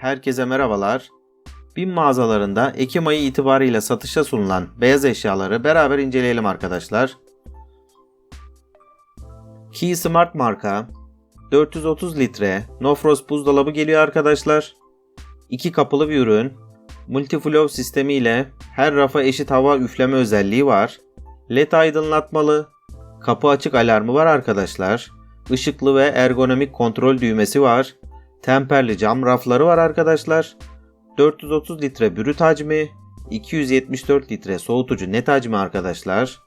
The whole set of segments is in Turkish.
Herkese merhabalar. BİM mağazalarında Ekim ayı itibariyle satışa sunulan beyaz eşyaları beraber inceleyelim arkadaşlar. Key Smart marka 430 litre No Frost buzdolabı geliyor arkadaşlar. İki kapılı bir ürün. Multiflow sistemi ile her rafa eşit hava üfleme özelliği var. LED aydınlatmalı. Kapı açık alarmı var arkadaşlar. Işıklı ve ergonomik kontrol düğmesi var. Temperli cam rafları var arkadaşlar. 430 litre brüt hacmi, 274 litre soğutucu net hacmi arkadaşlar.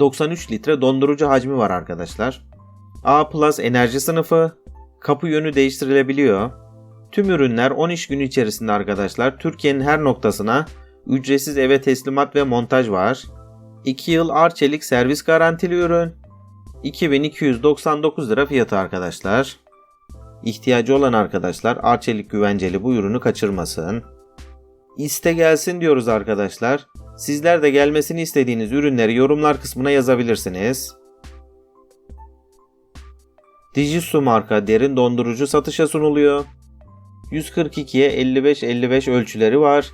93 litre dondurucu hacmi var arkadaşlar. A Plus enerji sınıfı, kapı yönü değiştirilebiliyor. Tüm ürünler 10 iş günü içerisinde arkadaşlar Türkiye'nin her noktasına ücretsiz eve teslimat ve montaj var. 2 yıl Arçelik servis garantili ürün. 2299 lira fiyatı arkadaşlar. İhtiyacı olan arkadaşlar Arçelik güvenceli bu ürünü kaçırmasın. İste gelsin diyoruz arkadaşlar. Sizler de gelmesini istediğiniz ürünleri yorumlar kısmına yazabilirsiniz. Dijisu marka derin dondurucu satışa sunuluyor. 142'ye 55-55 ölçüleri var.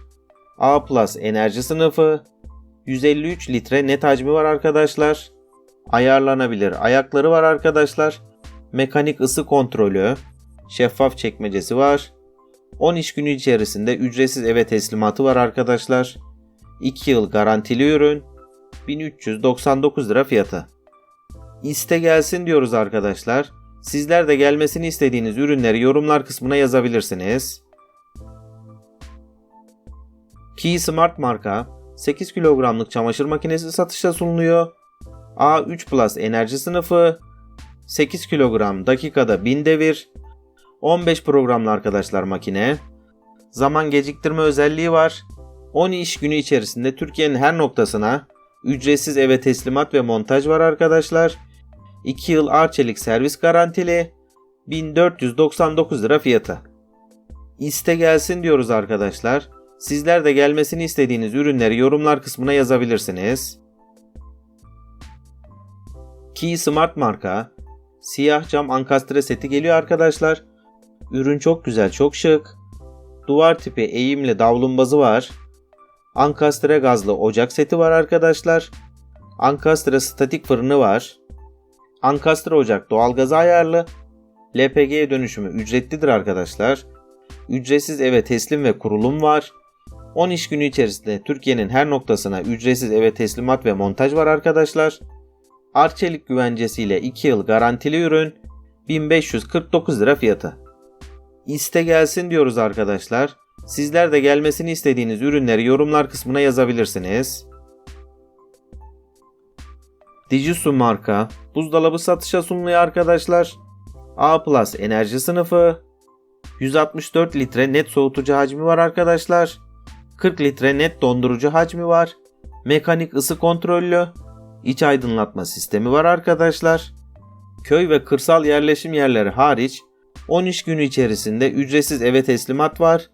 A Plus enerji sınıfı. 153 litre net hacmi var arkadaşlar. Ayarlanabilir ayakları var arkadaşlar. Mekanik ısı kontrolü. Şeffaf çekmecesi var. 10 iş günü içerisinde ücretsiz eve teslimatı var arkadaşlar. 2 yıl garantili ürün. 1399 lira fiyatı. İste gelsin diyoruz arkadaşlar. Sizler de gelmesini istediğiniz ürünleri yorumlar kısmına yazabilirsiniz. Key Smart marka 8 kilogramlık çamaşır makinesi satışa sunuluyor. A3 Plus enerji sınıfı 8 kilogram dakikada 1000 devir 15 programlı arkadaşlar makine. Zaman geciktirme özelliği var. 10 iş günü içerisinde Türkiye'nin her noktasına ücretsiz eve teslimat ve montaj var arkadaşlar. 2 yıl Arçelik servis garantili 1499 lira fiyatı. İste gelsin diyoruz arkadaşlar. Sizler de gelmesini istediğiniz ürünleri yorumlar kısmına yazabilirsiniz. Key Smart marka siyah cam ankastre seti geliyor arkadaşlar. Ürün çok güzel, çok şık. Duvar tipi eğimli davlumbazı var. Ankastre gazlı ocak seti var arkadaşlar. Ankastre statik fırını var. Ankastre ocak doğalgaza ayarlı. LPG dönüşümü ücretlidir arkadaşlar. Ücretsiz eve teslim ve kurulum var. 10 iş günü içerisinde Türkiye'nin her noktasına ücretsiz eve teslimat ve montaj var arkadaşlar. Arçelik güvencesiyle 2 yıl garantili ürün 1549 lira fiyatı. İste gelsin diyoruz arkadaşlar. Sizler de gelmesini istediğiniz ürünleri yorumlar kısmına yazabilirsiniz. Digisu marka buzdolabı satışa sunuluyor arkadaşlar. A Plus enerji sınıfı 164 litre net soğutucu hacmi var arkadaşlar. 40 litre net dondurucu hacmi var. Mekanik ısı kontrollü. iç aydınlatma sistemi var arkadaşlar. Köy ve kırsal yerleşim yerleri hariç 10 iş günü içerisinde ücretsiz eve teslimat var.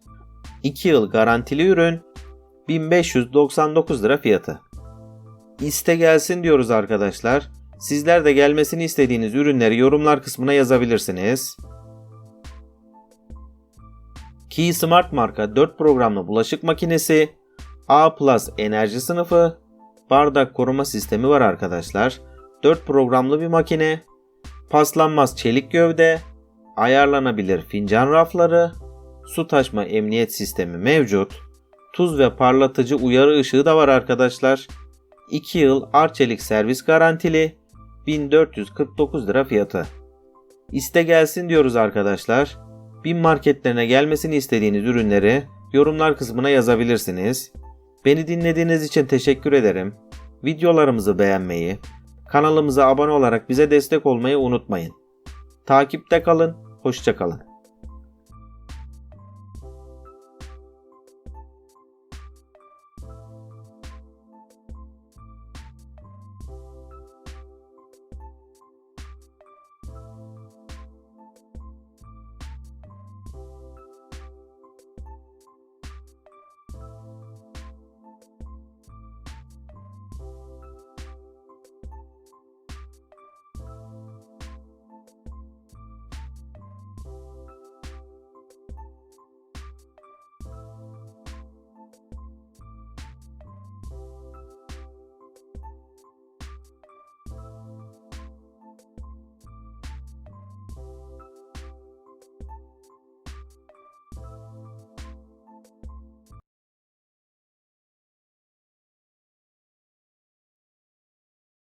2 yıl garantili ürün 1599 lira fiyatı. İste gelsin diyoruz arkadaşlar. Sizler de gelmesini istediğiniz ürünleri yorumlar kısmına yazabilirsiniz. Key Smart marka 4 programlı bulaşık makinesi, A Plus enerji sınıfı, bardak koruma sistemi var arkadaşlar. 4 programlı bir makine, paslanmaz çelik gövde, ayarlanabilir fincan rafları, su taşma emniyet sistemi mevcut. Tuz ve parlatıcı uyarı ışığı da var arkadaşlar. 2 yıl Arçelik servis garantili 1449 lira fiyatı. İste gelsin diyoruz arkadaşlar. Bin marketlerine gelmesini istediğiniz ürünleri yorumlar kısmına yazabilirsiniz. Beni dinlediğiniz için teşekkür ederim. Videolarımızı beğenmeyi, kanalımıza abone olarak bize destek olmayı unutmayın. Takipte kalın, hoşçakalın.